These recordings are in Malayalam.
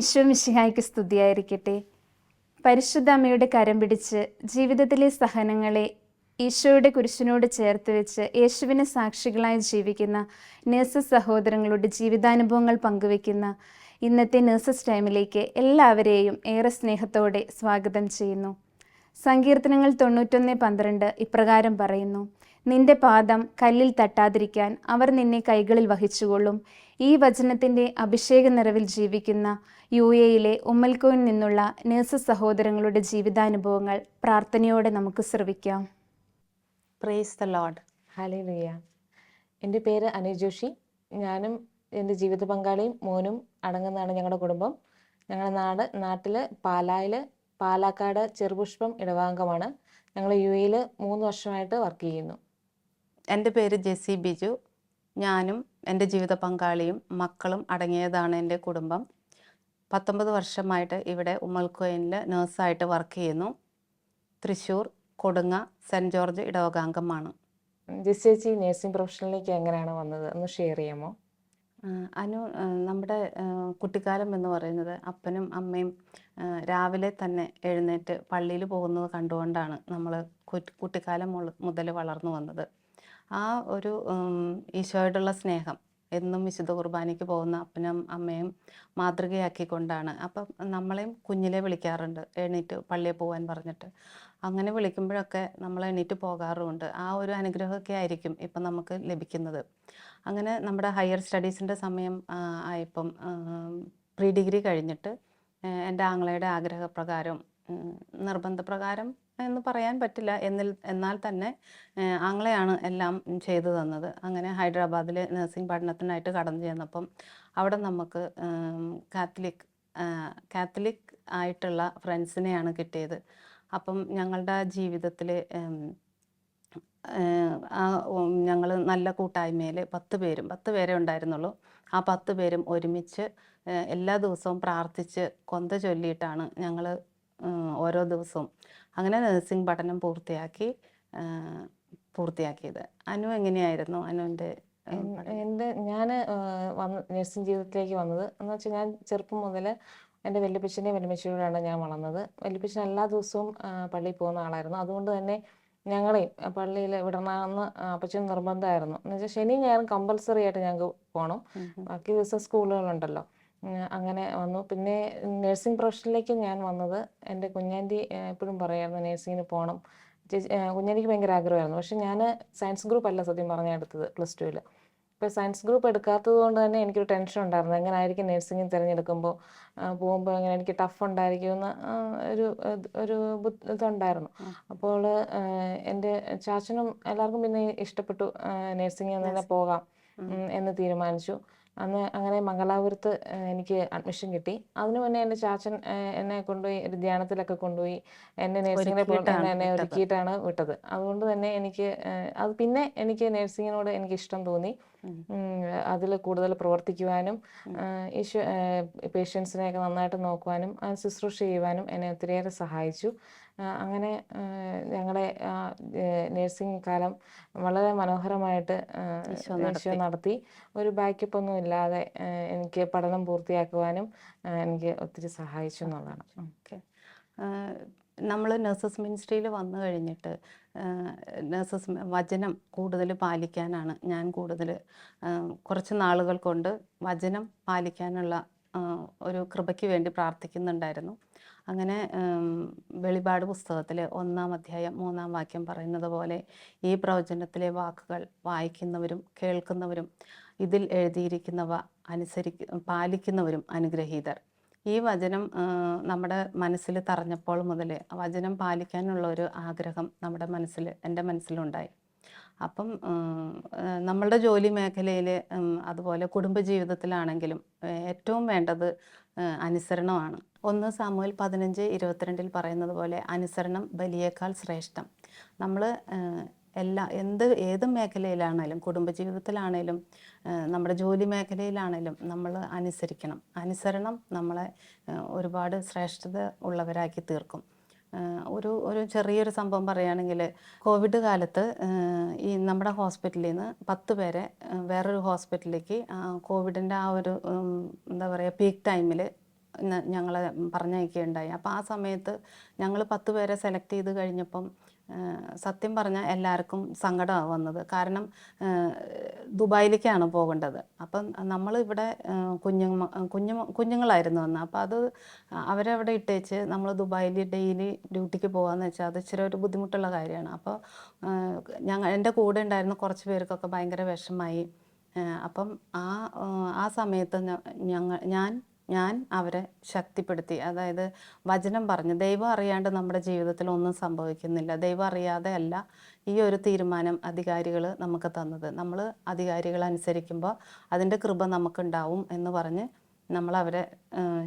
ഈശോ മിശിഹായ്ക്ക് സ്തുതിയായിരിക്കട്ടെ. പരിശുദ്ധ അമ്മയുടെ കരം പിടിച്ച് ജീവിതത്തിലെ സഹനങ്ങളെ ഈശോയുടെ കുരിശിനോട് ചേർത്ത് വെച്ച് യേശുവിനെ സാക്ഷികളായി ജീവിക്കുന്ന നേഴ്സസ് സഹോദരങ്ങളുടെ ജീവിതാനുഭവങ്ങൾ പങ്കുവെക്കുന്ന ഇന്നത്തെ നേഴ്സസ് ടൈമിലേക്ക് എല്ലാവരെയും ഏറെ സ്നേഹത്തോടെ സ്വാഗതം ചെയ്യുന്നു. സങ്കീർത്തനങ്ങൾ തൊണ്ണൂറ്റൊന്ന് പന്ത്രണ്ട് ഇപ്രകാരം പറയുന്നു നിന്റെ പാദം കല്ലിൽ തട്ടാതിരിക്കാൻ അവർ നിന്നെ കൈകളിൽ വഹിച്ചുകൊള്ളും. ഈ വചനത്തിന്റെ അഭിഷേക നിറവിൽ ജീവിക്കുന്ന യു എയിലെ ഉമ്മൽക്കോയിൽ നിന്നുള്ള നേഴ്സസ് സഹോദരങ്ങളുടെ ജീവിതാനുഭവങ്ങൾ പ്രാർത്ഥനയോടെ നമുക്ക് ശ്രവിക്കാം. പ്രേസ് ദ ലോഡ് ഹാലേലുയ എന്റെ പേര് അനിൽ ജോഷി. ഞാനും എന്റെ ജീവിത പങ്കാളിയും മോനും അടങ്ങുന്നതാണ് ഞങ്ങളുടെ കുടുംബം. ഞങ്ങളുടെ നാട് നാട്ടിൽ പാലായിൽ പാലാക്കാട് ചെറുപുഷ്പം ഇടവാംഗമാണ് ഞങ്ങൾ യു എയിൽ മൂന്ന് വർഷമായിട്ട് വർക്ക് ചെയ്യുന്നു. എന്റെ പേര് ജെസി ബിജു. ഞാനും എന്റെ ജീവിത പങ്കാളിയും മക്കളും അടങ്ങിയതാണ് എന്റെ കുടുംബം. പത്തൊമ്പത് വർഷമായിട്ട് ഇവിടെ ഉമ്മൽക്കോയിനിൽ നേഴ്സായിട്ട് വർക്ക് ചെയ്യുന്നു. തൃശ്ശൂർ കൊടുങ്ങ സെന്റ് ജോർജ് ഇടവകാംഗമാണ്. ജെസ് ചേച്ചി നേഴ്സിംഗ് പ്രൊഫഷനിലേക്ക് എങ്ങനെയാണ് വന്നത്? ഒന്ന് ഷെയർ ചെയ്യാമോ? അനു നമ്മുടെ കുട്ടിക്കാലം എന്ന് പറയുന്നത് അപ്പനും അമ്മയും രാവിലെ തന്നെ എഴുന്നേറ്റ് പള്ളിയിൽ പോകുന്നത് കണ്ടുകൊണ്ടാണ് നമ്മൾ കുട്ടിക്കാലം മുതൽ വളർന്നു വന്നത്. ആ ഒരു ഈശോയോടുള്ള സ്നേഹം എന്നും വിശുദ്ധ കുർബാനയ്ക്ക് പോകുന്ന അപ്പനും അമ്മയും മാതൃകയാക്കിക്കൊണ്ടാണ്. അപ്പം നമ്മളെയും കുഞ്ഞിലെ വിളിക്കാറുണ്ട് എണീറ്റ് പള്ളിയിൽ പോകാൻ പറഞ്ഞിട്ട്. അങ്ങനെ വിളിക്കുമ്പോഴൊക്കെ നമ്മൾ എണീറ്റ് പോകാറുമുണ്ട്. ആ ഒരു അനുഗ്രഹമൊക്കെ ആയിരിക്കും ഇപ്പം നമുക്ക് ലഭിക്കുന്നത്. അങ്ങനെ നമ്മുടെ ഹയർ സ്റ്റഡീസിന്റെ സമയം ആയപ്പം പ്രീ ഡിഗ്രി കഴിഞ്ഞിട്ട് എന്റെ ആങ്ങളയുടെ ആഗ്രഹപ്രകാരം നിർബന്ധപ്രകാരം എന്ന് പറയാൻ പറ്റില്ല. എന്നിൽ എന്നാൽ തന്നെ ആങ്ങളെയാണ് എല്ലാം ചെയ്തു തന്നത്. അങ്ങനെ ഹൈദരാബാദിൽ നഴ്സിംഗ് പഠനത്തിനായിട്ട് കടന്നു ചെന്നപ്പം അവിടെ നമുക്ക് കാത്തലിക് കാത്തലിക് ആയിട്ടുള്ള ഫ്രണ്ട്സിനെയാണ് കിട്ടിയത്. അപ്പം ഞങ്ങളുടെ ജീവിതത്തിൽ ഞങ്ങൾ നല്ല കൂട്ടായ്മയിൽ പത്ത് പേരും പത്ത് പേരെ ഉണ്ടായിരുന്നുള്ളൂ. ആ പത്ത് പേരും ഒരുമിച്ച് എല്ലാ ദിവസവും പ്രാർത്ഥിച്ച് കൊന്ത ചൊല്ലിയിട്ടാണ് ഞങ്ങൾ ഓരോ ദിവസവും അങ്ങനെ നഴ്സിംഗ് പഠനം പൂർത്തിയാക്കി പൂർത്തിയാക്കിയത്. അനു എങ്ങനെയായിരുന്നു അനുവിന്റെ എന്റെ ഞാൻ വന്ന് നഴ്സിംഗ് ജീവിതത്തിലേക്ക് വന്നത്. എന്ന് വെച്ചാൽ ഞാൻ ചെറുപ്പം മുതൽ എന്റെ വല്യപ്പച്ചന്റെയും വല്യമ്മച്ചിയോടാണ് ഞാൻ വളർന്നത്. വല്യപ്പച്ചൻ എല്ലാ ദിവസവും പള്ളിയിൽ പോകുന്ന ആളായിരുന്നു. അതുകൊണ്ട് തന്നെ ഞങ്ങളെയും പള്ളിയിൽ വിടണമെന്ന് അപ്പച്ചൻ നിർബന്ധമായിരുന്നു. എന്ന് വെച്ചാൽ ശനി ഞാൻ കമ്പൽസറി ആയിട്ട് ഞങ്ങൾക്ക് പോകണം. ബാക്കി ദിവസം സ്കൂളുകളുണ്ടല്ലോ. അങ്ങനെ വന്നു. പിന്നെ നഴ്സിംഗ് പ്രൊഫഷനിലേക്ക് ഞാൻ വന്നത് എന്റെ കുഞ്ഞാന്റി എപ്പോഴും പറയായിരുന്നു നഴ്സിങ്ങിന് പോകണം ചേച്ചി കുഞ്ഞാന്റിക്ക് ഭയങ്കര ആഗ്രഹമായിരുന്നു. പക്ഷെ ഞാൻ സയൻസ് ഗ്രൂപ്പ് അല്ല സത്യം പറഞ്ഞാൽ എടുത്തത് പ്ലസ് ടുവിൽ ഇപ്പോൾ സയൻസ് ഗ്രൂപ്പ് എടുക്കാത്തത് കൊണ്ട് തന്നെ എനിക്കൊരു ടെൻഷൻ ഉണ്ടായിരുന്നു. എങ്ങനെ ആയിരിക്കും നഴ്സിംഗ് തിരഞ്ഞെടുക്കുമ്പോൾ പോകുമ്പോൾ എങ്ങനെ എനിക്ക് ടഫ് ഉണ്ടായിരിക്കുമെന്ന് ഒരു ഒരു ഇതുണ്ടായിരുന്നു. അപ്പോൾ എന്റെ ചാച്ചനും എല്ലാവർക്കും പിന്നെ ഇഷ്ടപ്പെട്ടു നഴ്സിംഗ് തന്നെ പോകാം എന്ന് തീരുമാനിച്ചു. അന്ന് അങ്ങനെ മംഗലാപുരത്ത് എനിക്ക് അഡ്മിഷൻ കിട്ടി. അതിനു മുന്നേ എന്റെ ചാച്ചൻ എന്നെ കൊണ്ടുപോയി ഒരു ധ്യാനത്തിലൊക്കെ കൊണ്ടുപോയി. എന്നെ നേഴ്സിങ്ങിനെ എന്നെ. ഒരുക്കിയിട്ടാണ് വിട്ടത്. അതുകൊണ്ട് തന്നെ എനിക്ക് അത് പിന്നെ എനിക്ക് നേഴ്സിങ്ങിനോട് എനിക്ക് ഇഷ്ടം തോന്നി. അതിൽ കൂടുതൽ പ്രവർത്തിക്കുവാനും ഈശോ പേഷ്യൻസിനെയൊക്കെ നന്നായിട്ട് നോക്കുവാനും ആ, ശുശ്രൂഷ ചെയ്യുവാനും എന്നെ ഒത്തിരിയേറെ സഹായിച്ചു. അങ്ങനെ ഞങ്ങളുടെ ആ നഴ്സിംഗ് കാലം വളരെ മനോഹരമായിട്ട് ഈശോ നടത്തി. ഒരു ബാക്കപ്പ് ഒന്നും ഇല്ലാതെ എനിക്ക് പഠനം പൂർത്തിയാക്കുവാനും എനിക്ക് ഒത്തിരി സഹായിച്ചു എന്നുള്ളതാണ്. ഓക്കെ. നമ്മൾ നഴ്സസ് മിനിസ്ട്രിയിൽ വന്നു കഴിഞ്ഞിട്ട് നഴ്സസ് വചനം കൂടുതൽ പാലിക്കാനാണ് ഞാൻ കൂടുതൽ കുറച്ച് നാളുകൾ കൊണ്ട് വചനം പാലിക്കാനുള്ള ഒരു കൃപയ്ക്ക് വേണ്ടി പ്രാർത്ഥിക്കുന്നുണ്ടായിരുന്നു. അങ്ങനെ വെളിപാട് പുസ്തകത്തിൽ ഒന്നാം അധ്യായം മൂന്നാം വാക്യം പറയുന്നത് പോലെ ഈ പ്രവചനത്തിലെ വാക്കുകൾ വായിക്കുന്നവരും കേൾക്കുന്നവരും ഇതിൽ എഴുതിയിരിക്കുന്നവ അനുസരിക്ക പാലിക്കുന്നവരും അനുഗ്രഹീതർ. ഈ വചനം നമ്മുടെ മനസ്സിൽ തറഞ്ഞപ്പോൾ മുതൽ വചനം പാലിക്കാനുള്ള ഒരു ആഗ്രഹം നമ്മുടെ മനസ്സിൽ എന്റെ മനസ്സിലുണ്ടായി. അപ്പം നമ്മളുടെ ജോലി മേഖലയിൽ അതുപോലെ കുടുംബജീവിതത്തിലാണെങ്കിലും ഏറ്റവും വേണ്ടത് അനുസരണമാണ്. ഒന്ന് സാമൂഹ്യ പതിനഞ്ച് ഇരുപത്തിരണ്ടിൽ പറയുന്നത് പോലെ അനുസരണം ബലിയേക്കാൾ ശ്രേഷ്ഠം. നമ്മൾ എല്ലാ എന്ത് ഏത് മേഖലയിലാണേലും കുടുംബജീവിതത്തിലാണേലും നമ്മുടെ ജോലി മേഖലയിലാണേലും നമ്മൾ അനുസരിക്കണം. അനുസരണം നമ്മളെ ഒരുപാട് ശ്രേഷ്ഠത ഉള്ളവരാക്കി തീർക്കും. ഒരു ഒരു ചെറിയൊരു സംഭവം പറയുകയാണെങ്കിൽ കോവിഡ് കാലത്ത് ഈ നമ്മുടെ ഹോസ്പിറ്റലിൽ നിന്ന് പത്ത് പേരെ വേറൊരു ഹോസ്പിറ്റലിലേക്ക് കോവിഡിന്റെ ആ ഒരു എന്താ പറയുക പീക്ക് ടൈമിൽ ഞങ്ങളെ പറഞ്ഞയക്കുകയുണ്ടായി. അപ്പോൾ ആ സമയത്ത് ഞങ്ങൾ പത്ത് പേരെ സെലക്ട് ചെയ്ത് കഴിഞ്ഞപ്പം സത്യം പറഞ്ഞാൽ എല്ലാവർക്കും സങ്കടമാണ് വന്നത്. കാരണം ദുബായിലേക്കാണ് പോകേണ്ടത്. അപ്പം നമ്മൾ ഇവിടെ കുഞ്ഞു കുഞ്ഞു കുഞ്ഞുങ്ങളായിരുന്നു അന്ന്. അപ്പോൾ അത് അവരെ അവിടെ ഇട്ടേച്ച് നമ്മൾ ദുബായിൽ ഡെയിലി ഡ്യൂട്ടിക്ക് പോകാമെന്ന് വെച്ചാൽ അത് ഇച്ചിരി ഒരു ബുദ്ധിമുട്ടുള്ള കാര്യമാണ്. അപ്പോൾ ഞങ്ങൾ എന്റെ കൂടെ ഉണ്ടായിരുന്ന കുറച്ച് പേർക്കൊക്കെ ഭയങ്കര വിഷമായി അപ്പം ആ ആ, സമയത്ത് ഞങ്ങൾ ഞാൻ ഞാൻ അവരെ ശക്തിപ്പെടുത്തി. അതായത് വചനം പറഞ്ഞു. ദൈവം അറിയാണ്ട് നമ്മുടെ ജീവിതത്തിൽ ഒന്നും സംഭവിക്കുന്നില്ല. ദൈവം അറിയാതെ അല്ല ഈ ഒരു തീരുമാനം അധികാരികൾ നമുക്ക് തന്നത്. നമ്മൾ അധികാരികൾ അനുസരിക്കുമ്പോൾ അതിന്റെ കൃപ നമുക്കുണ്ടാവും എന്ന് പറഞ്ഞ് നമ്മൾ അവരെ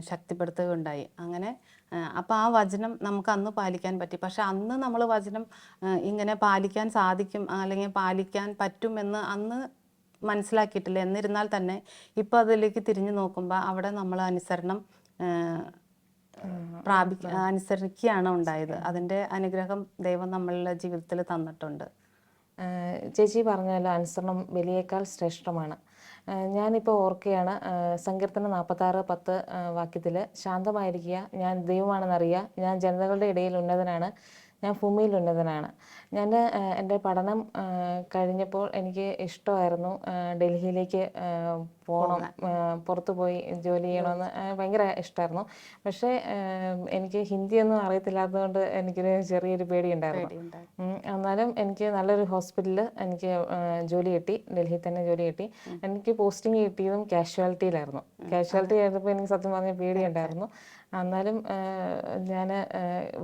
ശക്തിപ്പെടുത്തുകയുണ്ടായി. അങ്ങനെ അപ്പോൾ ആ വചനം നമുക്ക് അന്ന് പാലിക്കാൻ പറ്റി. പക്ഷെ അന്ന് നമ്മൾ വചനം ഇങ്ങനെ പാലിക്കാൻ സാധിക്കും അല്ലെങ്കിൽ പാലിക്കാൻ പറ്റുമെന്ന് അന്ന് മനസ്സിലാക്കിയിട്ടില്ല. എന്നിരുന്നാൽ തന്നെ ഇപ്പോൾ അതിലേക്ക് തിരിഞ്ഞു നോക്കുമ്പോൾ അവിടെ നമ്മൾ അനുസരണം പ്രാപി അനുസരിക്കുകയാണ് ഉണ്ടായത്. അതിന്റെ അനുഗ്രഹം ദൈവം നമ്മളുടെ ജീവിതത്തിൽ തന്നിട്ടുണ്ട്. ചേച്ചി പറഞ്ഞല്ലോ അനുസരണം ബലിയേക്കാൾ ശ്രേഷ്ഠമാണ്. ഞാനിപ്പോൾ ഓർക്കുകയാണ് സങ്കീർത്തനം നാൽപ്പത്താറ് പത്ത് വാക്യത്തിൽ ശാന്തമായിരിക്കുക ഞാൻ ദൈവമാണെന്നറിയുക ഞാൻ ജനതകളുടെ ഇടയിൽ ഉന്നതനാണ് ഞാൻ ഭൂമിയിൽ ഉന്നതനാണ് ഞാൻ എന്റെ പഠനം കഴിഞ്ഞപ്പോൾ എനിക്ക് ഇഷ്ടമായിരുന്നു ഡൽഹിയിലേക്ക് പോകണം പുറത്തു പോയി ജോലി ചെയ്യണമെന്ന് ഭയങ്കര ഇഷ്ടമായിരുന്നു പക്ഷേ എനിക്ക് ഹിന്ദിയൊന്നും അറിയത്തില്ലാത്തതുകൊണ്ട് എനിക്കൊരു ചെറിയൊരു പേടിയുണ്ടായിരുന്നു. എന്നാലും എനിക്ക് നല്ലൊരു ഹോസ്പിറ്റലിൽ എനിക്ക് ജോലി കിട്ടി ഡൽഹിയിൽ തന്നെ ജോലി കിട്ടി. എനിക്ക് പോസ്റ്റിംഗ് കിട്ടിയതും കാഷ്വാലിറ്റിയിലായിരുന്നു. കാഷ്വാലിറ്റി ആയിരുന്നപ്പോൾ എനിക്ക് സത്യം പറഞ്ഞ പേടിയുണ്ടായിരുന്നു. എന്നാലും ഞാൻ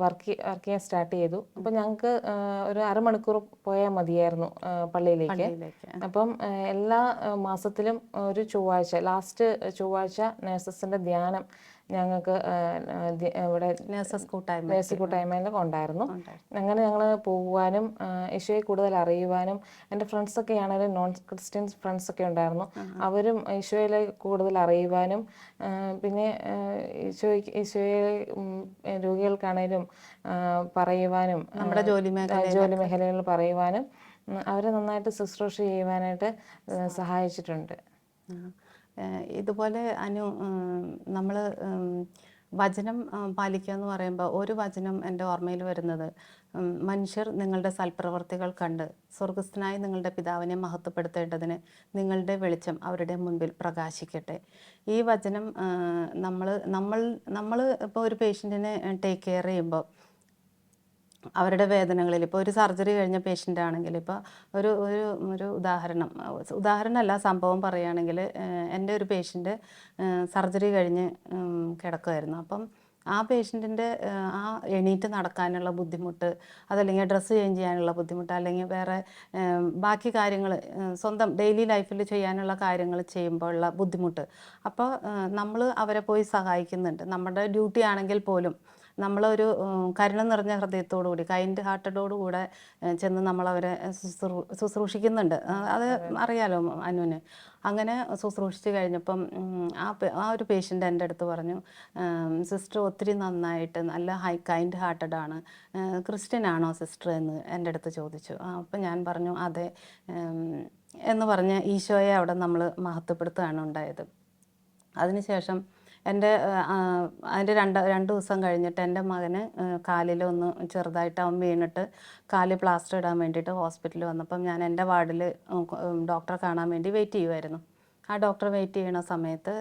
വർക്ക് വർക്ക് ചെയ്യാൻ സ്റ്റാർട്ട് ചെയ്തു. അപ്പം ഞങ്ങൾക്ക് ഒരു അരമണിക്കൂർ പോയാൽ മതിയായിരുന്നു പള്ളിയിലേക്ക്. അപ്പം എല്ലാ മാസത്തിലും ഒരു ചൊവ്വാഴ്ച ലാസ്റ്റ് ചൊവ്വാഴ്ച നേഴ്സസിന്റെ ധ്യാനം ഞങ്ങൾക്ക് ഇവിടെ നേഴ്സസ് കൂട്ടായ്മ നേഴ്സ് കൂട്ടായ്മയിൽ ഉണ്ടായിരുന്നു അങ്ങനെ ഞങ്ങൾ പോകുവാനും യേശുവെ ഈശോയെ കൂടുതൽ അറിയുവാനും എന്റെ ഫ്രണ്ട്സൊക്കെ ആണെങ്കിലും നോൺ ക്രിസ്ത്യൻ ഫ്രണ്ട്സൊക്കെ ഉണ്ടായിരുന്നു. അവരും ഈശോയിലെ കൂടുതൽ അറിയുവാനും പിന്നെ ഈശോയ്ക്ക് ഈശോയെ രോഗികൾക്കാണേലും പറയുവാനും നമ്മുടെ ജോലി ജോലി മേഖലകളിൽ പറയുവാനും അവരെ നന്നായിട്ട് ശുശ്രൂഷ ചെയ്യുവാനായിട്ട് സഹായിച്ചിട്ടുണ്ട്. ഇതുപോലെ അനു നമ്മൾ വചനം പാലിക്കുക എന്ന് പറയുമ്പോൾ ഒരു വചനം എന്റെ ഓർമ്മയിൽ വരുന്നത്. മനുഷ്യർ നിങ്ങളുടെ സൽപ്രവർത്തികൾ കണ്ട് സ്വർഗസ്ഥനായ നിങ്ങളുടെ പിതാവിനെ മഹത്വപ്പെടുത്തേണ്ടതിന് നിങ്ങളുടെ വെളിച്ചം അവരുടെ മുൻപിൽ പ്രകാശിക്കട്ടെ. ഈ വചനം നമ്മൾ നമ്മൾ നമ്മൾ ഇപ്പോൾ ഒരു പേഷ്യന്റിനെ ടേക്ക് കെയർ ചെയ്യുമ്പോൾ അവരുടെ വേദനകളിൽ ഇപ്പോൾ ഒരു സർജറി കഴിഞ്ഞ പേഷ്യന്റ് ആണെങ്കിൽ ഇപ്പോൾ ഒരു ഒരു ഒരു ഉദാഹരണം ഉദാഹരണമല്ല സംഭവം പറയുകയാണെങ്കിൽ എന്റെ ഒരു പേഷ്യന്റ് സർജറി കഴിഞ്ഞ് കിടക്കുമായിരുന്നു അപ്പം ആ പേഷ്യന്റിന്റെ ആ എണീറ്റ് നടക്കാനുള്ള ബുദ്ധിമുട്ട് അതല്ലെങ്കിൽ ഡ്രസ്സ് ചേഞ്ച് ചെയ്യാനുള്ള ബുദ്ധിമുട്ട് അല്ലെങ്കിൽ വേറെ ബാക്കി കാര്യങ്ങൾ സ്വന്തം ഡെയിലി ലൈഫിൽ ചെയ്യാനുള്ള കാര്യങ്ങൾ ചെയ്യുമ്പോഴുള്ള ബുദ്ധിമുട്ട്. അപ്പോൾ നമ്മൾ അവരെ പോയി സഹായിക്കുന്നുണ്ട്. നമ്മുടെ ഡ്യൂട്ടി ആണെങ്കിൽ പോലും നമ്മളൊരു കരുണ നിറഞ്ഞ ഹൃദയത്തോടുകൂടി കൈൻഡ് ഹാർട്ടഡോടുകൂടെ കൂടെ ചെന്ന് നമ്മളവരെ ശുശ്രൂ ശുശ്രൂഷിക്കുന്നുണ്ട്. അത് അറിയാലോ അനുവിന് അങ്ങനെ ശുശ്രൂഷിച്ച് കഴിഞ്ഞപ്പം ആ ആ ഒരു പേഷ്യന്റ് എന്റെ അടുത്ത് പറഞ്ഞു സിസ്റ്റർ ഒത്തിരി നന്നായിട്ട് നല്ല ഹൈ കൈൻഡ് ഹാർട്ടഡ് ആണ്. ക്രിസ്ത്യൻ ആണോ സിസ്റ്റർ? എന്ന് എന്റെ അടുത്ത് ചോദിച്ചു. അപ്പം ഞാൻ പറഞ്ഞു അതെ എന്ന് പറഞ്ഞ് ഈശോയെ അവിടെ നമ്മൾ മഹത്വപ്പെടുത്തുകയാണ് ഉണ്ടായത്. അതിനുശേഷം എന്റെ അതിന്റെ രണ്ട് രണ്ട് ദിവസം കഴിഞ്ഞിട്ട് എന്റെ മകന് കാലിലൊന്ന് ചെറുതായിട്ട് അവൻ വീണിട്ട് കാലിൽ പ്ലാസ്റ്റർ ഇടാൻ വേണ്ടിയിട്ട് ഹോസ്പിറ്റലിൽ വന്നപ്പം ഞാൻ എന്റെ വാർഡിൽ ഡോക്ടറെ കാണാൻ വേണ്ടി വെയിറ്റ് ചെയ്യുമായിരുന്നു ആ ഡോക്ടർ വെയിറ്റ് ചെയ്യണ സമയത്ത്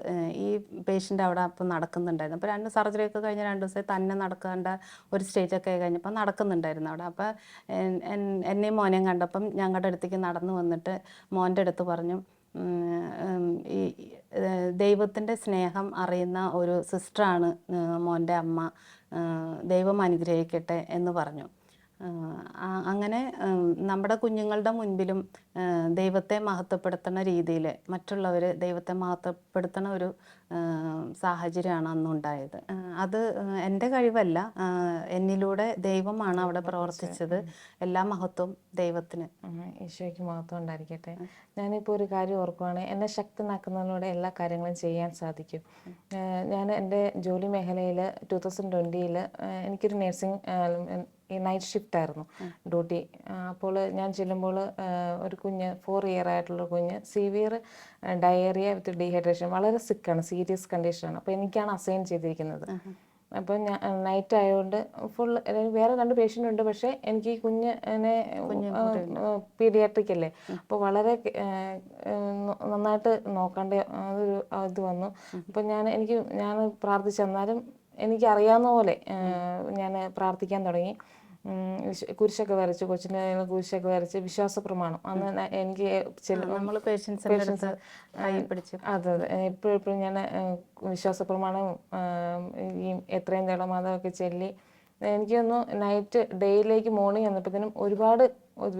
ഈ പേഷ്യന്റ് അവിടെ അപ്പം നടക്കുന്നുണ്ടായിരുന്നു. അപ്പോൾ രണ്ട് സർജറി ഒക്കെ കഴിഞ്ഞ് രണ്ട് ദിവസം തന്നെ നടക്കേണ്ട ഒരു സ്റ്റേജൊക്കെ കഴിഞ്ഞപ്പോൾ നടക്കുന്നുണ്ടായിരുന്നു അവിടെ. അപ്പോൾ എന്നെയും മോനെയും കണ്ടപ്പം ഞങ്ങളുടെ അടുത്തേക്ക് നടന്നു വന്നിട്ട് മോന്റെ അടുത്ത് പറഞ്ഞു ഈ ദൈവത്തിന്റെ സ്നേഹം അറിയുന്ന ഒരു സിസ്റ്ററാണ് മോന്റെ അമ്മ ദൈവം അനുഗ്രഹിക്കട്ടെ എന്ന് പറഞ്ഞു. അങ്ങനെ നമ്മുടെ കുഞ്ഞുങ്ങളുടെ മുൻപിലും ദൈവത്തെ മഹത്വപ്പെടുത്തുന്ന രീതിയിൽ മറ്റുള്ളവർ ദൈവത്തെ മഹത്വപ്പെടുത്തുന്ന ഒരു സാഹചര്യമാണ് അന്നുണ്ടായത്. അത് എന്റെ കഴിവല്ല. എന്നിലൂടെ ദൈവമാണ് അവിടെ പ്രവർത്തിച്ചത്. എല്ലാ മഹത്വം ദൈവത്തിന്. ഈശോയ്ക്ക് മഹത്വം ഉണ്ടായിരിക്കട്ടെ. ഞാനിപ്പോൾ ഒരു കാര്യം ഓർക്കുവാണ്. എന്നെ ശക്തനാക്കുന്നതിലൂടെ എല്ലാ കാര്യങ്ങളും ചെയ്യാൻ സാധിക്കും. ഞാൻ എന്റെ ജോലി മേഖലയിൽ ടു തൗസൻഡ് ട്വന്റിയിൽ എനിക്കൊരു നഴ്സിംഗ് ഈ നൈറ്റ് ഷിഫ്റ്റ് ആയിരുന്നു. ഡ്യൂട്ടി. അപ്പോൾ ഞാൻ ചെല്ലുമ്പോൾ ഒരു കുഞ്ഞ് ഫോർ ഇയർ ആയിട്ടുള്ള കുഞ്ഞ് സിവിയർ ഡയേറിയ വിത്ത് ഡീഹൈഡ്രേഷൻ വളരെ സിക്കാണ് സീരിയസ് കണ്ടീഷനാണ് അപ്പോൾ എനിക്കാണ് അസൈൻ ചെയ്തിരിക്കുന്നത്. അപ്പോൾ ഞാൻ നൈറ്റ് ആയതുകൊണ്ട് ഫുൾ വേറെ രണ്ട് പേഷ്യന്റ് ഉണ്ട് പക്ഷേ എനിക്ക് ഈ കുഞ്ഞിനെ പീഡിയാട്രിക് അല്ലേ? അപ്പോൾ വളരെ നന്നായിട്ട് നോക്കേണ്ട ഒരു ഇത് വന്നു. അപ്പോൾ ഞാൻ എനിക്ക് ഞാൻ പ്രാർത്ഥിച്ചു. എന്നാലും എനിക്ക് അറിയാവുന്ന പോലെ ഞാൻ പ്രാർത്ഥിക്കാൻ തുടങ്ങി. കുരിശൊക്കെ വരച്ച് കൊച്ചിന്റെ കയ്യിൽ കുരിശൊക്കെ വരച്ച് വിശ്വാസ പ്രമാണം അന്ന് എനിക്ക് അതെ അതെ. എപ്പോഴും എപ്പോഴും ഞാൻ വിശ്വാസ പ്രമാണവും ഈ എത്രയും തേടമാതാവൊക്കെ ചൊല്ലി എനിക്കൊന്നു നൈറ്റ് ഡേയിലേക്ക് മോർണിംഗ് വന്നപ്പോഴത്തേനും ഒരുപാട്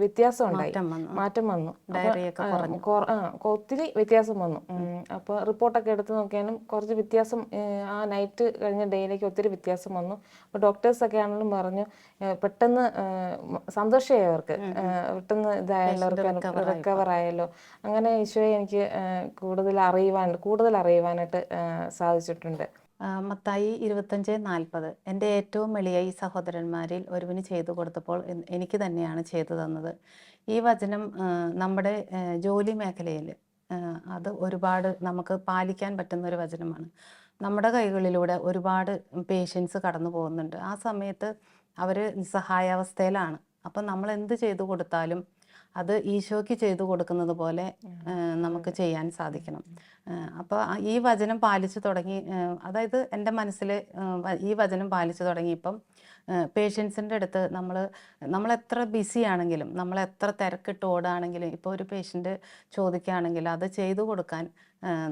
വ്യത്യാസം ഉണ്ടായി മാറ്റം വന്നു. ഒത്തിരി വ്യത്യാസം വന്നു. അപ്പൊ റിപ്പോർട്ടൊക്കെ എടുത്ത് നോക്കിയാലും കുറച്ച് വ്യത്യാസം ആ നൈറ്റ് കഴിഞ്ഞ ഡേയിലേക്ക് ഒത്തിരി വ്യത്യാസം വന്നു. അപ്പൊ ഡോക്ടേഴ്സ് ഒക്കെ ആണെങ്കിലും പറഞ്ഞു പെട്ടെന്ന് സന്തോഷമായി അവർക്ക് പെട്ടെന്ന് ഇതായാലോ റിക്കവർ ആയല്ലോ. അങ്ങനെ ഈശോയെ എനിക്ക് കൂടുതൽ അറിയുവാൻ കൂടുതൽ അറിയുവാനായിട്ട് സാധിച്ചിട്ടുണ്ട്. മത്തായി ഇരുപത്തഞ്ച് നാൽപ്പത്. എന്റെ ഏറ്റവും എളിയ ഈ സഹോദരന്മാരിൽ ഒരുവിന് ചെയ്തു കൊടുത്തപ്പോൾ എനിക്ക് തന്നെയാണ് ചെയ്തു തന്നത്. ഈ വചനം നമ്മുടെ ജോലി മേഖലയിൽ അത് ഒരുപാട് നമുക്ക് പാലിക്കാൻ പറ്റുന്ന ഒരു വചനമാണ്. നമ്മുടെ കൈകളിലൂടെ ഒരുപാട് പേഷ്യൻസ് കടന്നു പോകുന്നുണ്ട്. ആ സമയത്ത് അവർ നിസ്സഹായാവസ്ഥയിലാണ്. അപ്പം നമ്മൾ എന്ത് ചെയ്തു കൊടുത്താലും അത് ഈശോയ്ക്ക് ചെയ്തു കൊടുക്കുന്നത് പോലെ നമുക്ക് ചെയ്യാൻ സാധിക്കണം. അപ്പോൾ ഈ വചനം പാലിച്ചു തുടങ്ങി അതായത് എന്റെ മനസ്സിൽ ഈ വചനം പാലിച്ചു തുടങ്ങിയപ്പം പേഷ്യൻസിന്റെ അടുത്ത് നമ്മൾ നമ്മൾ എത്ര ബിസി ആണെങ്കിലും നമ്മൾ എത്ര തിരക്കിട്ട് ഓടാണെങ്കിലും ഇപ്പോൾ ഒരു പേഷ്യന്റ് ചോദിക്കുകയാണെങ്കിൽ അത് ചെയ്തു കൊടുക്കാൻ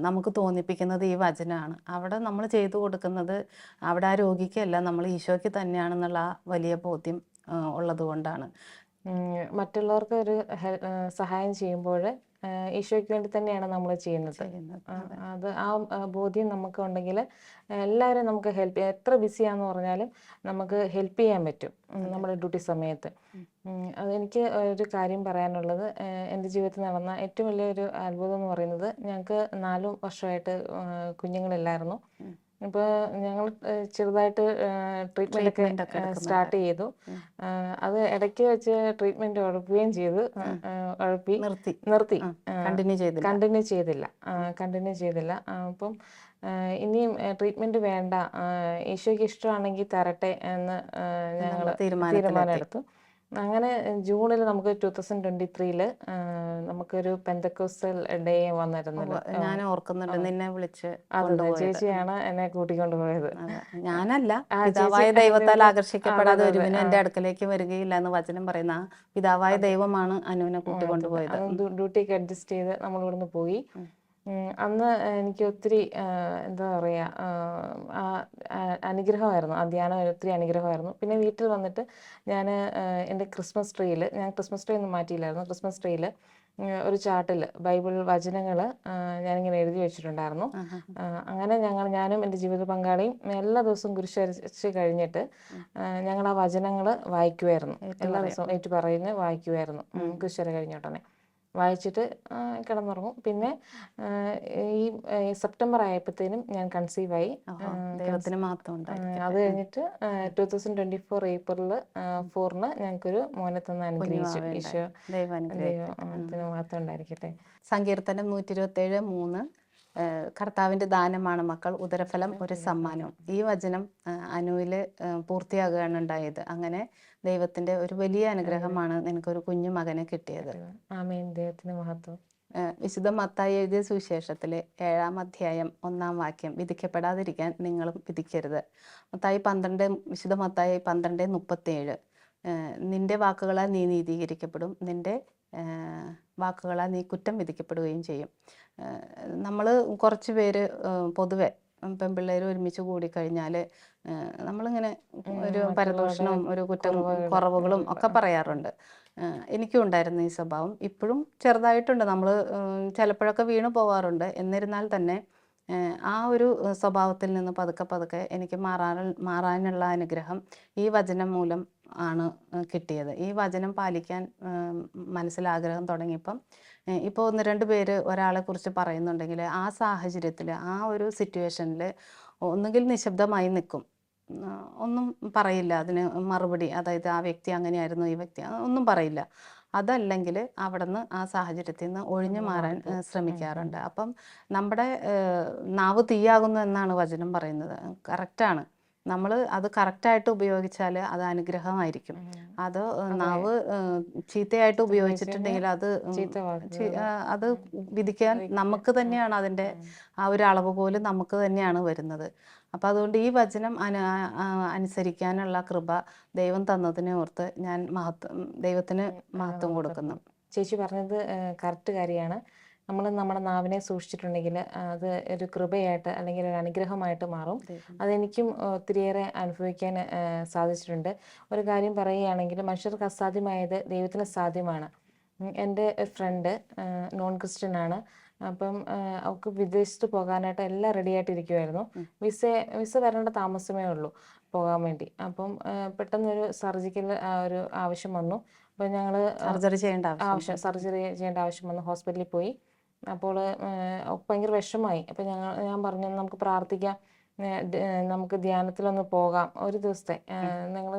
നമുക്ക് തോന്നിപ്പിക്കുന്നത് ഈ വചനമാണ് അവിടെ നമ്മൾ ചെയ്തു കൊടുക്കുന്നത് അവിടെ ആ രോഗിക്കല്ല നമ്മൾ ഈശോയ്ക്ക് തന്നെയാണെന്നുള്ള ആ വലിയ ബോധ്യം ഉള്ളതുകൊണ്ടാണ്. ഉള്ളത് കൊണ്ടാണ് മറ്റുള്ളവർക്ക് ഒരു സഹായം ചെയ്യുമ്പോൾ ഈശോയ്ക്ക് വേണ്ടി തന്നെയാണ് നമ്മൾ ചെയ്യുന്നത്. അത്. ആ ബോധ്യം നമുക്ക് ഉണ്ടെങ്കിൽ എല്ലാവരും നമുക്ക് ഹെൽപ്പ് എത്ര ബിസിയാന്ന് പറഞ്ഞാലും നമുക്ക് ഹെൽപ്പ് ചെയ്യാൻ പറ്റും നമ്മുടെ ഡ്യൂട്ടി സമയത്ത്. അതെനിക്ക് ഒരു കാര്യം പറയാനുള്ളത് എന്റെ ജീവിതത്തിൽ നടന്ന ഏറ്റവും വലിയൊരു അത്ഭുതം എന്ന് പറയുന്നത് ഞങ്ങൾക്ക് നാലു വർഷമായിട്ട് കുഞ്ഞുങ്ങളില്ലായിരുന്നു. ഇപ്പോൾ ഞങ്ങൾ ചെറുതായിട്ട് ട്രീറ്റ്മെന്റ് ഒക്കെ സ്റ്റാർട്ട് ചെയ്തു. അത് ഇടയ്ക്ക് വെച്ച് ട്രീറ്റ്മെന്റ് ഉഴപ്പുകയും ചെയ്തു. ഉഴപ്പി നിർത്തി. നിർത്തി. കണ്ടിന്യൂ ചെയ്തില്ല. കണ്ടിന്യൂ ചെയ്തില്ല. കണ്ടിന്യൂ ചെയ്തില്ല. അപ്പം ഇനിയും ട്രീറ്റ്മെന്റ് വേണ്ട. ഈശോയ്ക്ക് ഇഷ്ടമാണെങ്കിൽ തരട്ടെ എന്ന് ഞങ്ങൾ തീരുമാനത്തിലെത്തി. അങ്ങനെ ജൂണിൽ നമുക്ക് ടൂ തൗസൻഡ് ട്വന്റി ത്രീയിൽ നമുക്കൊരു പെന്തക്കോസ്റ്റൽ ഡേ വന്നിരുന്നല്ലോ. ഞാൻ ഓർക്കുന്നുണ്ട് നിന്നെ വിളിച്ച് അതെ ചേച്ചിയാണ് എന്നെ കൂട്ടിക്കൊണ്ടുപോയത്. പോയത് ഞാനല്ല. പിതാവായ ദൈവത്താൽ ആകർഷിക്കപ്പെടാതെ ഒരുവിനും എന്റെ അടുക്കലേക്ക് വരികയില്ല എന്ന് വചനം പറയുന്ന പിതാവായ ദൈവമാണ് അനുവിനെ കൂട്ടിക്കൊണ്ടുപോയത്. ഡ്യൂട്ടിയൊക്കെ അഡ്ജസ്റ്റ് ചെയ്ത് നമ്മൾ ഇവിടുന്ന് പോയി അന്ന് എനിക്ക് ഒത്തിരി എന്താ പറയുക അനുഗ്രഹമായിരുന്നു. ആ ധ്യാനം ഒത്തിരി അനുഗ്രഹമായിരുന്നു. പിന്നെ വീട്ടിൽ വന്നിട്ട് ഞാൻ എന്റെ ക്രിസ്മസ് ട്രീയിൽ ഞാൻ ക്രിസ്മസ് ട്രീ ഒന്നും മാറ്റിയില്ലായിരുന്നു. ക്രിസ്മസ് ട്രീയിൽ ഒരു ചാർട്ടിൽ ബൈബിൾ വചനങ്ങൾ ഞാനിങ്ങനെ എഴുതി വെച്ചിട്ടുണ്ടായിരുന്നു. അങ്ങനെ ഞങ്ങൾ ഞാനും എന്റെ ജീവിത പങ്കാളിയും എല്ലാ ദിവസവും കുരിശരിച്ച് കഴിഞ്ഞിട്ട് ഞങ്ങൾ ആ വചനങ്ങൾ വായിക്കുമായിരുന്നു എല്ലാ ദിവസവും ഏറ്റു പറയുന്നത് വായിക്കുമായിരുന്നു ഉം, കുരിശ് കഴിഞ്ഞ ഉടനെ. വായിച്ചിട്ട് കിടന്നുറങ്ങും. പിന്നെ ഈ സെപ്റ്റംബർ ആയപ്പോഴത്തേനും ഞാൻ കൺസീവ് ആയി. അത് കഴിഞ്ഞിട്ട് two thousand twenty four April ഫോറിന് ഞങ്ങൾക്കൊരു മോനെ തന്ന അനുഗ്രഹിച്ചു. ഈശോ ദൈവം. ദൈവത്തിന് മാത്രം ഉണ്ടായിരിക്കട്ടെ. സങ്കീർത്തനം നൂറ്റി ഇരുപത്തി ഏഴ് മൂന്ന്. കർത്താവിന്റെ ദാനമാണ് മക്കൾ ഉദരഫലം ഒരു സമ്മാനവും ഈ വചനം അനുവിൽ പൂർത്തിയാകുകയാണ് ഉണ്ടായത്. അങ്ങനെ ദൈവത്തിന്റെ ഒരു വലിയ അനുഗ്രഹമാണ് നിനക്കൊരു കുഞ്ഞു മകനെ കിട്ടിയത്. ദൈവത്തിന് മഹത്വം. വിശുദ്ധ മത്തായി എഴുതിയ സുവിശേഷത്തിലെ ഏഴാം അധ്യായം ഒന്നാം വാക്യം വിധിക്കപ്പെടാതിരിക്കാൻ നിങ്ങളും വിധിക്കരുത്. മത്തായി പന്ത്രണ്ട് വിശുദ്ധ മത്തായി പന്ത്രണ്ട് മുപ്പത്തേഴ്. നിന്റെ വാക്കുകളാൽ നീ നീതീകരിക്കപ്പെടും. നിന്റെ വാക്കുകളാൽ നീ കുറ്റം വിധിക്കപ്പെടുകയും ചെയ്യും. നമ്മൾ കുറച്ച് പേര് പൊതുവെ പെൺപിള്ളേർ ഒരുമിച്ച് കൂടിക്കഴിഞ്ഞാൽ നമ്മളിങ്ങനെ ഒരു പരദൂഷണവും ഒരു കുറ്റം കുറവുകളും ഒക്കെ പറയാറുണ്ട്. എനിക്കും ഉണ്ടായിരുന്നു ഈ സ്വഭാവം. ഇപ്പോഴും ചെറുതായിട്ടുണ്ട്. നമ്മൾ ചിലപ്പോഴൊക്കെ വീണു പോവാറുണ്ട്. എന്നിരുന്നാൽ തന്നെ ആ ഒരു സ്വഭാവത്തിൽ നിന്ന് പതുക്കെ പതുക്കെ എനിക്ക് മാറാൻ മാറാനുള്ള അനുഗ്രഹം ഈ വചനം മൂലം ആണ് കിട്ടിയത്. ഈ വചനം പാലിക്കാൻ മനസ്സിലാഗ്രഹം മനസ്സിൽ ആഗ്രഹം തുടങ്ങിയപ്പം ഇപ്പോൾ ഒന്ന് രണ്ട് പേര് ഒരാളെ കുറിച്ച് പറയുന്നുണ്ടെങ്കിൽ ആ സാഹചര്യത്തിൽ ആ ഒരു സിറ്റുവേഷനിൽ ഒന്നുകിൽ നിശബ്ദമായി നിൽക്കും ഒന്നും പറയില്ല അതിന് മറുപടി. അതായത് ആ വ്യക്തി അങ്ങനെയായിരുന്നു ഈ വ്യക്തി ഒന്നും പറയില്ല. അതല്ലെങ്കിൽ അവിടുന്ന് ആ സാഹചര്യത്തിൽ നിന്ന് ഒഴിഞ്ഞു മാറാൻ ശ്രമിക്കാറുണ്ട്. അപ്പം നമ്മുടെ നാവ് തീയാകുന്നു എന്നാണ് വചനം പറയുന്നത്. കറക്റ്റാണ്. നമ്മൾ അത് കറക്റ്റായിട്ട് ഉപയോഗിച്ചാൽ അത് അനുഗ്രഹമായിരിക്കും. അത് നാവ് ചീത്തയായിട്ട് ഉപയോഗിച്ചിട്ടുണ്ടെങ്കിൽ അത് അത് വിധിക്കാൻ നമുക്ക് തന്നെയാണ് അതിന്റെ ആ ഒരു അളവ് പോലും നമുക്ക് തന്നെയാണ് വരുന്നത്. അപ്പം അതുകൊണ്ട് ഈ വചനം അനു അനുസരിക്കാനുള്ള കൃപ ദൈവം തന്നതിനെ ഓർത്ത് ഞാൻ മഹത്വം ദൈവത്തിന് മഹത്വം കൊടുക്കുന്നു. ചേച്ചി പറഞ്ഞത് കറക്റ്റ് കാര്യമാണ്. നമ്മൾ നമ്മുടെ നാവിനെ സൂക്ഷിച്ചിട്ടുണ്ടെങ്കിൽ അത് ഒരു കൃപയായിട്ട് അല്ലെങ്കിൽ ഒരു അനുഗ്രഹമായിട്ട് മാറും. അതെനിക്കും ഒത്തിരിയേറെ അനുഭവിക്കാൻ സാധിച്ചിട്ടുണ്ട്. ഒരു കാര്യം പറയുകയാണെങ്കിൽ മനുഷ്യർക്ക് അസാധ്യമായത് ദൈവത്തിന് സാധ്യമാണ്. എന്റെ ഫ്രണ്ട് നോൺ ക്രിസ്ത്യൻ ആണ്. അപ്പം അവൾക്ക് വിദേശത്ത് പോകാനായിട്ട് എല്ലാം റെഡി ആയിട്ടിരിക്കുമായിരുന്നു വിസ വിസ വരേണ്ട താമസമേ ഉള്ളൂ പോകാൻ വേണ്ടി. അപ്പം പെട്ടെന്നൊരു സർജിക്കൽ ഒരു ആവശ്യം വന്നു. അപ്പം ഞങ്ങൾ സർജറി ചെയ്യേണ്ട ആവശ്യം സർജറി ചെയ്യേണ്ട ആവശ്യം വന്നു. ഹോസ്പിറ്റലിൽ പോയി. അപ്പോൾ ഭയങ്കര വിഷമായി അപ്പോൾ ഞങ്ങൾ ഞാൻ പറഞ്ഞു നമുക്ക് പ്രാർത്ഥിക്കാം. നമുക്ക് ധ്യാനത്തിലൊന്ന് പോകാം. ഒരു ദിവസത്തെ നിങ്ങൾ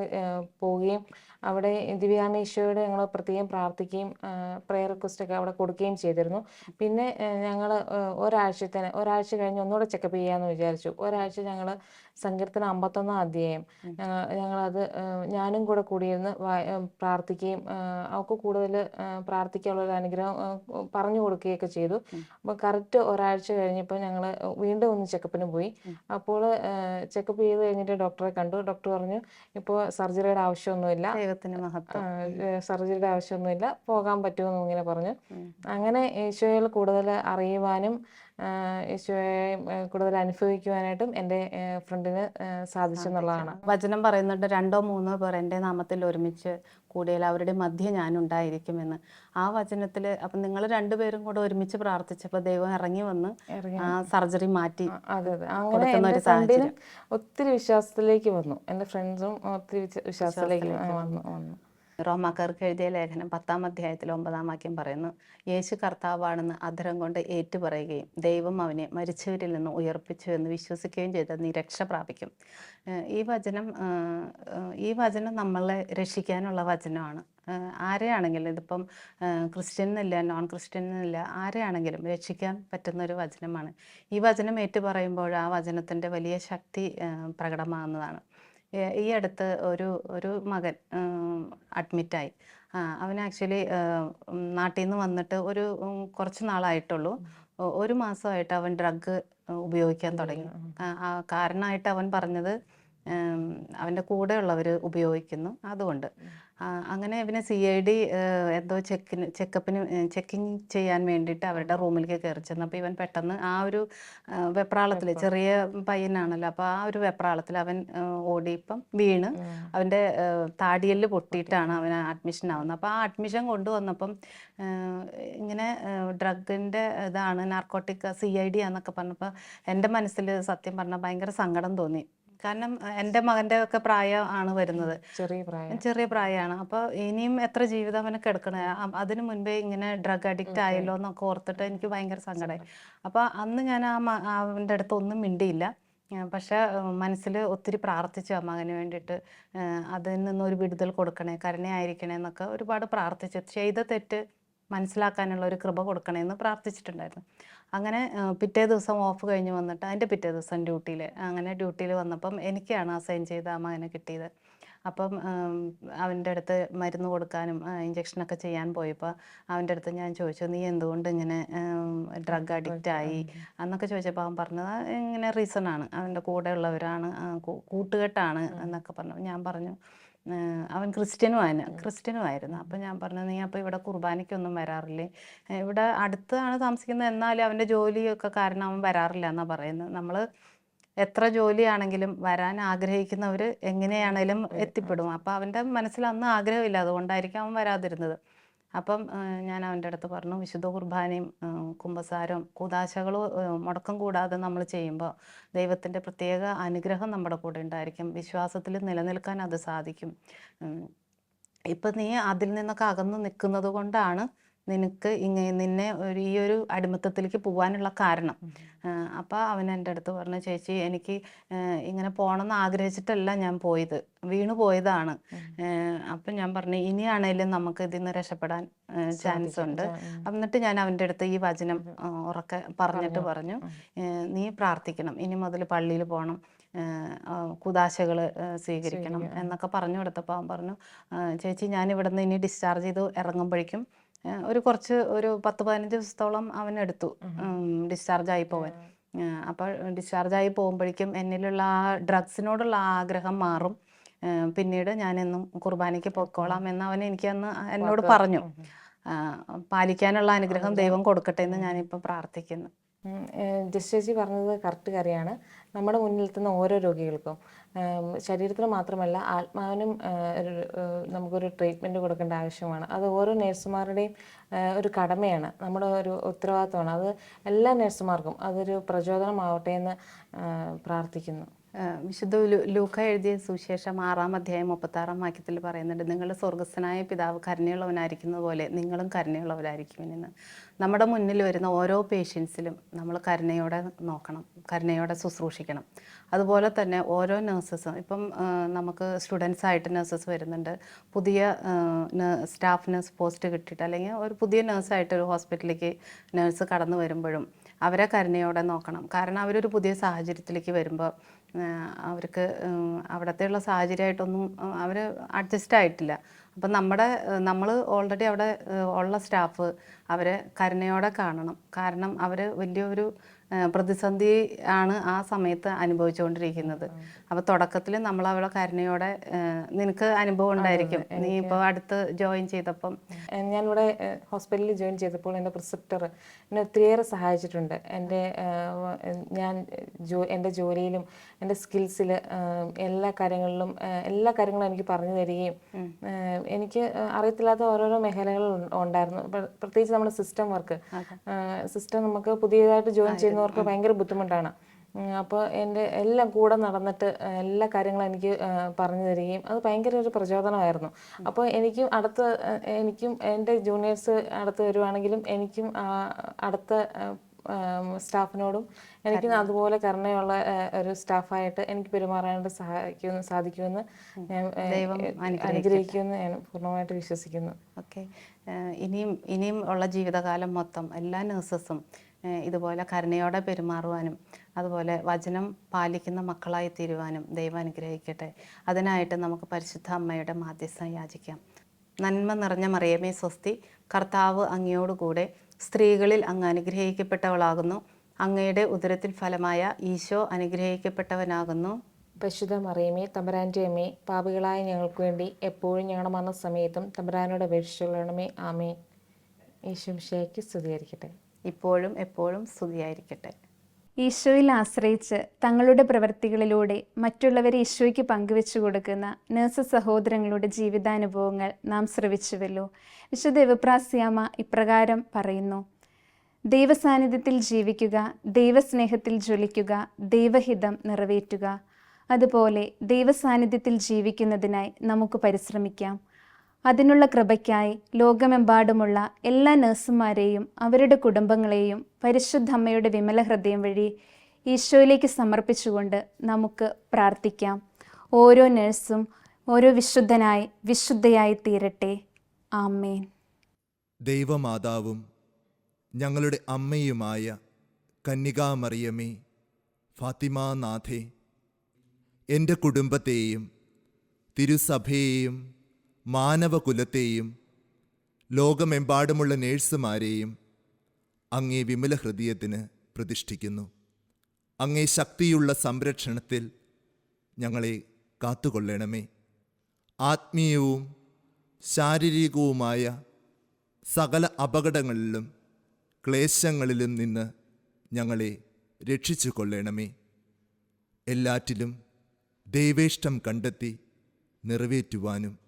പോവുകയും അവിടെ ദിവ്യാമേശ്വരോട് ഞങ്ങൾ പ്രത്യേകം പ്രാർത്ഥിക്കുകയും പ്രെയർ റിക്വസ്റ്റ് ഒക്കെ അവിടെ കൊടുക്കുകയും ചെയ്തിരുന്നു. പിന്നെ ഞങ്ങൾ ഒരാഴ്ചത്തിന് ഒരാഴ്ച കഴിഞ്ഞ് ഒന്നുകൂടെ ചെക്കപ്പ് ചെയ്യാമെന്ന് വിചാരിച്ചു. ഒരാഴ്ച ഞങ്ങൾ സങ്കീർത്തന അമ്പത്തൊന്നാം അധ്യായം ഞങ്ങളത് ഞാനും കൂടെ കൂടിയിരുന്ന് പ്രാർത്ഥിക്കുകയും അവൾക്ക് കൂടുതൽ പ്രാർത്ഥിക്കാനുള്ള ഒരു അനുഗ്രഹം പറഞ്ഞു കൊടുക്കുകയൊക്കെ ചെയ്തു. അപ്പോൾ കറക്റ്റ് ഒരാഴ്ച കഴിഞ്ഞപ്പോൾ ഞങ്ങൾ വീണ്ടും ഒന്ന് ചെക്കപ്പിന് പോയി. അപ്പോൾ ചെക്കപ്പ് ചെയ്ത് കഴിഞ്ഞിട്ട് ഡോക്ടറെ കണ്ടു. ഡോക്ടർ പറഞ്ഞു ഇപ്പോൾ സർജറിയുടെ ആവശ്യമൊന്നുമില്ല. ദൈവത്തിന് മഹത്വം. സർജറിയുടെ ആവശ്യമൊന്നുമില്ല. പോകാൻ പറ്റുമെന്ന് ഇങ്ങനെ പറഞ്ഞു. അങ്ങനെ ഈശോയിൽ കൂടുതൽ അറിയുവാനും ഈശോയെ കൂടുതൽ അനുഭവിക്കുവാനായിട്ടും എന്റെ ഫ്രണ്ടിന് സാധിച്ചു. എന്നുള്ളതാണ്. വചനം പറയുന്നുണ്ട് രണ്ടോ മൂന്നോ പേർ എന്റെ നാമത്തിൽ ഒരുമിച്ച് കൂടിയാൽ അവരുടെ മധ്യ ഞാൻ ഉണ്ടായിരിക്കുമെന്ന് ആ വചനത്തിൽ അപ്പം നിങ്ങൾ രണ്ടുപേരും കൂടെ ഒരുമിച്ച് പ്രാർത്ഥിച്ചപ്പോൾ ദൈവം ഇറങ്ങി വന്ന് ആ സർജറി മാറ്റി ഒത്തിരി വിശ്വാസത്തിലേക്ക് വന്നു. എന്റെ ഫ്രണ്ട്സും ഒത്തിരി വിശ്വാസത്തിലേക്ക് വന്നു വന്നു. റോമാക്കാർക്ക് എഴുതിയ ലേഖനം പത്താം അധ്യായത്തിൽ ഒമ്പതാം വാക്യം പറയുന്നു. യേശു കർത്താവാണെന്ന് അധരം കൊണ്ട് ഏറ്റുപറയുകയും ദൈവം അവനെ മരിച്ചവരിൽ നിന്ന് ഉയർപ്പിച്ചു എന്ന് വിശ്വസിക്കുകയും ചെയ്ത നീ രക്ഷ പ്രാപിക്കും. ഈ വചനം ഈ വചനം നമ്മളെ രക്ഷിക്കാനുള്ള വചനമാണ്. ആരെയാണെങ്കിലും ഇതിപ്പം ക്രിസ്ത്യൻ എന്നില്ല നോൺ ക്രിസ്ത്യൻ എന്നില്ല ആരെയാണെങ്കിലും രക്ഷിക്കാൻ പറ്റുന്ന ഒരു വചനമാണ്. ഈ വചനം ഏറ്റു പറയുമ്പോൾ ആ വചനത്തിന്റെ വലിയ ശക്തി പ്രകടമാകുന്നതാണ്. ഈ അടുത്ത് ഒരു ഒരു മകൻ അഡ്മിറ്റായി. അവൻ ആക്ച്വലി നാട്ടിൽ നിന്ന് വന്നിട്ട് ഒരു കുറച്ച് നാളായിട്ടുള്ളൂ. ഒരു മാസമായിട്ട് അവൻ ഡ്രഗ് ഉപയോഗിക്കാൻ തുടങ്ങി. കാരണമായിട്ട് അവൻ പറഞ്ഞത് അവന്റെ കൂടെയുള്ളവർ ഉപയോഗിക്കുന്നു. അതുകൊണ്ട്. അങ്ങനെ ഇവനെ സി ഐ ഡി എന്തോ ചെക്കിന് ചെക്കപ്പിന് ചെക്കിങ് ചെയ്യാൻ വേണ്ടിയിട്ട് അവരുടെ റൂമിലേക്ക് കയറി ചെന്നു. അപ്പോൾ ഇവൻ പെട്ടെന്ന് ആ ഒരു വെപ്രാളത്തിൽ ചെറിയ പയ്യനാണല്ലോ. അപ്പോൾ ആ ഒരു വെപ്രാളത്തിൽ അവൻ ഓടി ഇപ്പം വീണ്. അവന്റെ താടിയൽ പൊട്ടിയിട്ടാണ് അവൻ അഡ്മിഷൻ ആവുന്നത്. അപ്പോൾ ആ അഡ്മിഷൻ കൊണ്ടുവന്നപ്പം ഇങ്ങനെ ഡ്രഗിന്റെ ഇതാണ് നാർക്കോട്ടിക് സി ഐ ഡി ആന്നൊക്കെ പറഞ്ഞപ്പോൾ എന്റെ മനസ്സിൽ സത്യം പറഞ്ഞാൽ ഭയങ്കര സങ്കടം തോന്നി. കാരണം എന്റെ എന്റെ മകന്റെ ഒക്കെ പ്രായം ആണ് വരുന്നത്. ചെറിയ പ്രായം. ചെറിയ പ്രായമാണ് അപ്പോൾ ഇനിയും എത്ര ജീവിതം അവനൊക്കെ കിടക്കണേ? അതിനു മുൻപേ ഇങ്ങനെ ഡ്രഗ് അഡിക്റ്റ് ആയല്ലോ എന്നൊക്കെ ഓർത്തിട്ട് എനിക്ക് ഭയങ്കര സങ്കടമായി അപ്പോൾ അന്ന് ഞാൻ ആ അവന്റെ അവന്റെ അടുത്ത് ഒന്നും മിണ്ടിയില്ല. പക്ഷെ മനസ്സിൽ ഒത്തിരി പ്രാർത്ഥിച്ചു ആ മകന് വേണ്ടിയിട്ട്. അതിൽ നിന്നൊരു വിടുതൽ കൊടുക്കണേ കരുണയായിരിക്കണേ എന്നൊക്കെ ഒരുപാട് പ്രാർത്ഥിച്ചു. ചെയ്ത തെറ്റ് മനസ്സിലാക്കാനുള്ള ഒരു കൃപ കൊടുക്കണമെന്ന് പ്രാർത്ഥിച്ചിട്ടുണ്ടായിരുന്നു. അങ്ങനെ പിറ്റേ ദിവസം ഓഫ് കഴിഞ്ഞ് വന്നിട്ട് അതിന്റെ പിറ്റേ ദിവസം ഡ്യൂട്ടിയിൽ അങ്ങനെ ഡ്യൂട്ടിയിൽ വന്നപ്പം എനിക്കാണ് അസൈൻ ചെയ്ത ആ മകനെ കിട്ടിയത്. അപ്പം അവന്റെ അടുത്ത് മരുന്ന് കൊടുക്കാനും ഇഞ്ചക്ഷനൊക്കെ ചെയ്യാൻ പോയപ്പോൾ അവന്റെ അടുത്ത് ഞാൻ ചോദിച്ചു നീ എന്തുകൊണ്ട് ഇങ്ങനെ ഡ്രഗ് അഡിക്റ്റ് ആയി? എന്നൊക്കെ ചോദിച്ചപ്പോൾ അവൻ പറഞ്ഞത് "ആ, ഇങ്ങനെ റീസൺ ആണ്. അവന്റെ കൂടെ ഉള്ളവരാണ് കൂട്ടുകെട്ടാണ് എന്നൊക്കെ പറഞ്ഞു. ഞാൻ പറഞ്ഞു അവൻ ക്രിസ്ത്യനുമാണ് ക്രിസ്ത്യനുമായിരുന്നു അപ്പം ഞാൻ പറഞ്ഞു നീ അപ്പോൾ ഇവിടെ കുർബാനയ്ക്കൊന്നും വരാറില്ലേ? ഇവിടെ അടുത്താണ് താമസിക്കുന്നത്. എന്നാലും അവന്റെ ജോലിയൊക്കെ കാരണം അവൻ വരാറില്ല എന്നാണ് പറയുന്നത്. നമ്മൾ എത്ര ജോലിയാണെങ്കിലും വരാൻ ആഗ്രഹിക്കുന്നവർ എങ്ങനെയാണേലും എത്തിപ്പെടും. അപ്പോൾ അവന്റെ മനസ്സിൽ അന്ന് ആഗ്രഹമില്ല. അതുകൊണ്ടായിരിക്കും അവൻ വരാതിരുന്നത്. അപ്പം ഞാൻ അവന്റെ അടുത്ത് പറഞ്ഞു വിശുദ്ധ കുർബാനയും കുംഭസാരവും കൂതാശകളും മുടക്കം കൂടാതെ നമ്മൾ ചെയ്യുമ്പോൾ ദൈവത്തിന്റെ പ്രത്യേക അനുഗ്രഹം നമ്മുടെ കൂടെ ഉണ്ടായിരിക്കും വിശ്വാസത്തിൽ നിലനിൽക്കാൻ അത് സാധിക്കും. ഇപ്പം നീ അതിൽ നിന്നൊക്കെ അകന്ന് നിൽക്കുന്നത് കൊണ്ടാണ് നിനക്ക് ഇങ്ങനെ നിന്നെ ഒരു ഈ ഒരു അടിമത്തത്തിലേക്ക് പോകാനുള്ള കാരണം. അപ്പോൾ അവൻ എന്റെ അടുത്ത് പറഞ്ഞു ചേച്ചി എനിക്ക് ഇങ്ങനെ പോകണമെന്ന് ആഗ്രഹിച്ചിട്ടല്ല ഞാൻ പോയത്. വീണു പോയതാണ്. അപ്പൊ ഞാൻ പറഞ്ഞു ഇനിയാണേലും നമുക്ക് ഇതിൽ നിന്ന് രക്ഷപ്പെടാൻ ചാൻസ് ഉണ്ട് എന്നിട്ട് ഞാൻ അവന്റെ അടുത്ത് ഈ വചനം ഉറക്കെ പറഞ്ഞിട്ട് പറഞ്ഞു. നീ പ്രാർത്ഥിക്കണം. ഇനി മുതൽ പള്ളിയിൽ പോകണം കുതാശകൾ സ്വീകരിക്കണം. എന്നൊക്കെ പറഞ്ഞു കൊടുത്തപ്പോൾ അവൻ പറഞ്ഞു ചേച്ചി ഞാൻ ഇവിടെ നിന്ന് ഇനി ഡിസ്ചാർജ് ചെയ്ത് ഇറങ്ങുമ്പോഴേക്കും ഒരു കുറച്ച് ഒരു പത്ത് പതിനഞ്ച് ദിവസത്തോളം അവൻ എടുത്തു ഡിസ്ചാർജ് ആയി പോവാൻ. അപ്പോൾ ഡിസ്ചാർജ് ആയി പോകുമ്പോഴേക്കും എന്നിലുള്ള ആ ഡ്രഗ്സിനോടുള്ള ആഗ്രഹം മാറും. പിന്നീട് ഞാനെന്നും കുർബാനയ്ക്ക് പൊയ്ക്കോളാം എന്ന് അവൻ എനിക്ക് അന്ന് എന്നോട് പറഞ്ഞു. പാലിക്കാനുള്ള അനുഗ്രഹം ദൈവം കൊടുക്കട്ടെ എന്ന് ഞാനിപ്പോൾ പ്രാർത്ഥിക്കുന്നു. ജസ്റ്റേജി ജസ്റ്റ് ചേച്ചി പറഞ്ഞത് കറക്റ്റ് കാര്യമാണ്. നമ്മുടെ മുന്നിൽ എത്തുന്ന ഓരോ രോഗികൾക്കും ശരീരത്തിന് മാത്രമല്ല ആത്മാവിനും നമുക്കൊരു ട്രീറ്റ്മെന്റ് കൊടുക്കേണ്ട ആവശ്യമാണ്. അത് ഓരോ നഴ്സുമാരുടെയും ഒരു കടമയാണ്. നമ്മുടെ ഒരു ഉത്തരവാദിത്തമാണ്. അത് എല്ലാ നഴ്സുമാർക്കും അതൊരു പ്രചോദനമാവട്ടെ എന്ന് പ്രാർത്ഥിക്കുന്നു. വിശുദ്ധ ലൂക്ക എഴുതിയ സുവിശേഷം ആറാം അധ്യായം മുപ്പത്താറാം വാക്യത്തിൽ പറയുന്നുണ്ട് നിങ്ങളുടെ സ്വർഗസ്ഥനായ പിതാവ് കരുണയുള്ളവനായിരിക്കുന്നത് പോലെ നിങ്ങളും കരുണയുള്ളവരായിരിക്കുമെന്ന് നമ്മുടെ മുന്നിൽ വരുന്ന ഓരോ പേഷ്യൻസിലും നമ്മൾ കരുണയോടെ നോക്കണം കരുണയോടെ ശുശ്രൂഷിക്കണം. അതുപോലെ തന്നെ ഓരോ നഴ്സസും ഇപ്പം നമുക്ക് സ്റ്റുഡൻസ് ആയിട്ട് നഴ്സസ് വരുന്നുണ്ട്. പുതിയ സ്റ്റാഫ് നഴ്സ് പോസ്റ്റ് കിട്ടിയിട്ട് അല്ലെങ്കിൽ ഒരു പുതിയ നഴ്സായിട്ട് ഒരു ഹോസ്പിറ്റലിലേക്ക് നഴ്സ് കടന്നു വരുമ്പോഴും അവരെ കരുണയോടെ നോക്കണം. കാരണം അവരൊരു പുതിയ സാഹചര്യത്തിലേക്ക് വരുമ്പോൾ അവർക്ക് അവിടത്തെയുള്ള സാഹചര്യമായിട്ടൊന്നും അവർ അഡ്ജസ്റ്റ് ആയിട്ടില്ല. അപ്പം നമ്മുടെ നമ്മൾ ഓൾറെഡി അവിടെ ഉള്ള സ്റ്റാഫ് അവരെ കരുണയോടെ കാണണം. കാരണം അവർ വലിയൊരു പ്രതിസന്ധി ആണ് ആ സമയത്ത് അനുഭവിച്ചുകൊണ്ടിരിക്കുന്നത്. അപ്പോൾ തുടക്കത്തിൽ നമ്മൾ അവളെ കരുണയോടെ നിനക്ക് അനുഭവം ഉണ്ടായിരിക്കും. നീ ഇപ്പോൾ അടുത്ത് ജോയിൻ ചെയ്തപ്പം. ഞാൻ ഞാനിവിടെ ഹോസ്പിറ്റലിൽ ജോയിൻ ചെയ്തപ്പോൾ എന്റെ പ്രിസെപ്റ്റർ എന്നെ ഒത്തിരിയേറെ സഹായിച്ചിട്ടുണ്ട്. എന്റെ ഞാൻ ജോ എന്റെ ജോലിയിലും എന്റെ സ്കിൽസിൽ എല്ലാ കാര്യങ്ങളിലും എല്ലാ കാര്യങ്ങളും എനിക്ക് പറഞ്ഞു തരികയും എനിക്ക് അറിയത്തില്ലാത്ത ഓരോരോ മേഖലകൾ ഉണ്ടായിരുന്നു. പ്ര- പ്രത്യേകിച്ച് നമ്മുടെ സിസ്റ്റം വർക്ക്. സിസ്റ്റം നമുക്ക് പുതിയതായിട്ട് ജോയിൻ ചെയ്യുന്നവർക്ക് ഭയങ്കര ബുദ്ധിമുട്ടാണ്. അപ്പോൾ എന്റെ എല്ലാം കൂടെ നടന്നിട്ട് എല്ലാ കാര്യങ്ങളും എനിക്ക് പറഞ്ഞു തരികയും അത് ഭയങ്കര ഒരു പ്രചോദനമായിരുന്നു. അപ്പോൾ എനിക്കും അടുത്ത എനിക്കും എന്റെ ജൂനിയേഴ്സ് അടുത്ത് വരുവാണെങ്കിലും എനിക്കും അടുത്ത സ്റ്റാഫിനോടും എനിക്ക് അതുപോലെ കരുണയുള്ള ഒരു സ്റ്റാഫായിട്ട് എനിക്ക് പെരുമാറാനായിട്ട് സഹായിക്കുമെന്ന് സാധിക്കുമെന്ന് ഞാൻ അനുഗ്രഹിക്കുമെന്ന് ഞാൻ പൂർണമായിട്ട് വിശ്വസിക്കുന്നു. ഓക്കെ. ഇനിയും ഇനിയും ഉള്ള ജീവിതകാലം മൊത്തം എല്ലാ നഴ്സസും ഇതുപോലെ കരുണയോടെ പെരുമാറുവാനും അതുപോലെ വചനം പാലിക്കുന്ന മക്കളായി തീരുവാനും ദൈവം അനുഗ്രഹിക്കട്ടെ. അതിനായിട്ട് നമുക്ക് പരിശുദ്ധ അമ്മയുടെ മാധ്യസ്ഥം യാചിക്കാം. നന്മ നിറഞ്ഞ മറിയമേ സ്വസ്തി കർത്താവ് അങ്ങയോടുകൂടെ സ്ത്രീകളിൽ അങ്ങ് അനുഗ്രഹിക്കപ്പെട്ടവളാകുന്നു. അങ്ങയുടെ ഉദരത്തിൽ ഫലമായ ഈശോ അനുഗ്രഹിക്കപ്പെട്ടവനാകുന്നു. പരിശുദ്ധ മറിയമേ തമ്പരാന്റെ അമ്മേ പാപികളായ ഞങ്ങൾക്ക് വേണ്ടി എപ്പോഴും ഞങ്ങളുടെ മരണസമയത്തും തമ്പരാനോട് അപേക്ഷിച്ചുകൊള്ളണമേ ആമേ ഈശോ ശേഖി സ്തുതിയായിരിക്കട്ടെ. ഇപ്പോഴും എപ്പോഴും സ്തുതിയായിരിക്കട്ടെ. ഈശോയിൽ ആശ്രയിച്ച് തങ്ങളുടെ പ്രവൃത്തികളിലൂടെ മറ്റുള്ളവരെ ഈശോയ്ക്ക് പങ്കുവെച്ചു കൊടുക്കുന്ന നഴ്സ് സഹോദരങ്ങളുടെ ജീവിതാനുഭവങ്ങൾ നാം ശ്രവിച്ചുവല്ലോ. വിശുദ്ധ എവപ്രാസ്യാമ ഇപ്രകാരം പറയുന്നു. ദൈവസാന്നിധ്യത്തിൽ ജീവിക്കുക ദൈവസ്നേഹത്തിൽ ജ്വലിക്കുക ദൈവഹിതം നിറവേറ്റുക. അതുപോലെ ദൈവസാന്നിധ്യത്തിൽ ജീവിക്കുന്നതിനായി നമുക്ക് പരിശ്രമിക്കാം. അതിനുള്ള കൃപയ്ക്കായി ലോകമെമ്പാടുമുള്ള എല്ലാ നഴ്സുമാരെയും അവരുടെ കുടുംബങ്ങളെയും പരിശുദ്ധ അമ്മയുടെ വിമല ഹൃദയം വഴി ഈശോയിലേക്ക് സമർപ്പിച്ചുകൊണ്ട് നമുക്ക് പ്രാർത്ഥിക്കാം. ഓരോ നഴ്സും ഓരോ വിശുദ്ധനായി വിശുദ്ധയായി തീരട്ടെ. ആമേൻ. ദൈവമാതാവും ഞങ്ങളുടെ അമ്മയുമായ കന്യകാമറിയമേ ഫാത്തിമാനാഥേ എന്റെ കുടുംബത്തെയും തിരുസഭയെയും മാനവകുലത്തെയും ലോകമെമ്പാടുമുള്ള നേഴ്സുമാരെയും അങ്ങേ വിമല ഹൃദയത്തിന് പ്രതിഷ്ഠിക്കുന്നു. അങ്ങേ ശക്തിയുള്ള സംരക്ഷണത്തിൽ ഞങ്ങളെ കാത്തുകൊള്ളണമേ. ആത്മീയവും ശാരീരികവുമായ സകല അപകടങ്ങളിലും ക്ലേശങ്ങളിലും നിന്ന് ഞങ്ങളെ രക്ഷിച്ചു കൊള്ളണമേ എല്ലാറ്റിലും ദൈവേഷ്ടം കണ്ടെത്തി നിറവേറ്റുവാനും